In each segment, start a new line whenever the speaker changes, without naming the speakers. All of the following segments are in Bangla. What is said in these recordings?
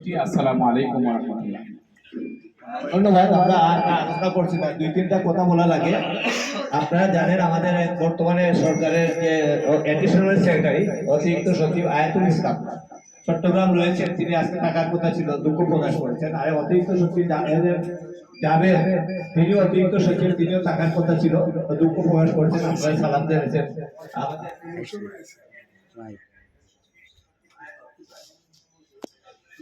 জি, আসসালামু আলাইকুম ওয়া রাহমাতুল্লাহ।
ধন্যবাদ আমরা আলোচনা করছি দুই তিনটা কথা বলা লাগে আপনারা জানেন আমাদের বর্তমানে সরকারের যে অ্যাডিশনাল সেক্রেটারি অতিরিক্ত সচিব আয়াতুল ইসলাম। চট্টগ্রাম রয়েছেন তিনি আজকে থাকার কথা ছিল দুঃখ প্রকাশ করেছেন। আর অতিরিক্ত সচিব যাবেন তিনি অতিরিক্ত সচিব তিনিও থাকার কথা ছিল দুঃখ প্রকাশ করেছেন। আপনারা সালাম জানিয়েছেন। আমাদের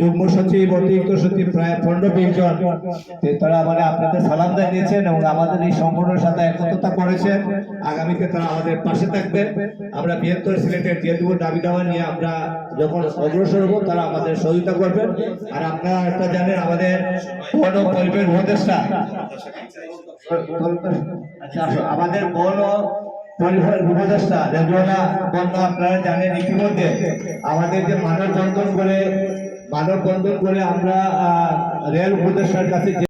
যুগ্ম সচিব, অতিরিক্ত সচিব, প্রায় পনেরো বিশ তারা মানে আপনাদের সালাম জানিয়েছেন এবং আমাদের এই সংগঠনের সাথে একত্রতা করেছেন। আগামীতে তারা আমাদের পাশে থাকবে। আমরা বৃহত্তর সিলেটের যে দুটো দাবি দাওয়া নিয়ে আমরা যখন অগ্রসর হব, তারা আমাদের সহযোগিতা করবেন। আর আপনারা একটা জানেন, আমাদের বন পরিবেশ উপদেষ্টা। আচ্ছা আমাদের বন ও উপদেষ্টা রেজওয়ানা, বন্ধু, আপনারা জানেন ইতিমধ্যে আমাদের যে মানববন্ধন করে মানববন্ধন করে আমরা রেল উপদেষ্টার কাছে